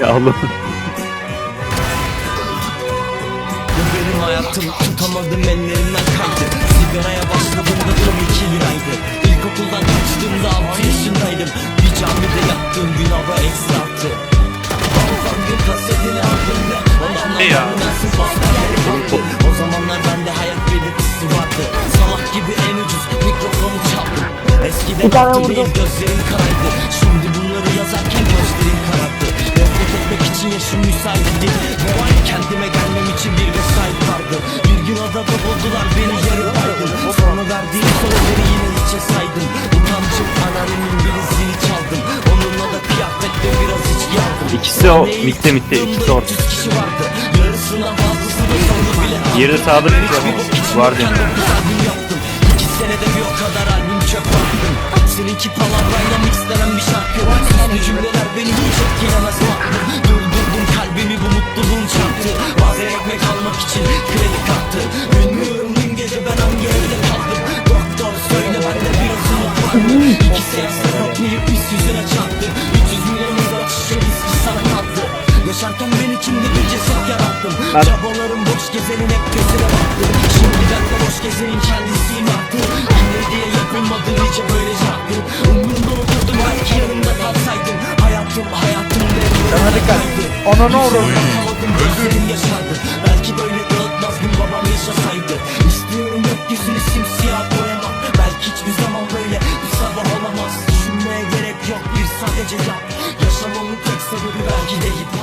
Ya Allah. Bu benim hayatım tutamadım ellerimden kaydı Sigaraya başladığımda tam iki liraydı İlkokuldan kaçtığımda altı yaşındaydım. Bir camide yattığım gün hava eksi attı. Balzangın kasetini Adamlar ya? nasıl vardı O zamanlar bende hayat belirtisi vardı. Salak gibi en ucuz mikrofonu çaldım. Eskiden Bir gözlerim karaydı. Şimdi bunları yazarken gözlerim karardı yaşım müsait değil Ve ya kendime gelmem için bir vesait vardı. Bir gün adada buldular beni yarı baydım Sonra verdiğim sözleri yine içe saydım. Utancım anneannemin birisini çaldım. Onunla da kıyafetle biraz içki aldım İkisi o, mitte, mitte, ikisi orada. 300 kişi vardı. Yarısından fazlası da sonu bile de sağda bir şey var. deniyor. İki senede bir o kadar albüm çöp attım. Seninki palavrayla mixlenen için kredi kartı. Bilmiyorum dün gece ben hangi evde kaldım. Doktor söyle bende biraz umut var mı? İki sesle patlayıp biz yüzüne çarptı. 300 milyon uzak şişe viski sana kaldı. Yaşarken ben içimde bir ceset yarattım. Çabalarım boş gezenin hep gözüne baktı. Şimdiden de boş gezenin kendisiyim artık. Dinle diye yapılmadı nice böyle şarkı Umurumda oturdum belki yanımda kalsaydın Hayatım hayatım Sana dikkat. Ona ne olur? Yaşardı Belki böyle dağıtmazdım babam yaşasaydı. İstiyorum gökyüzünü simsiyah boyamak. Belki hiçbir zaman böyle bir sabah olamaz. Düşünmeye gerek yok bir sadece yap. Yaşamamın tek sebebi belki de hip hop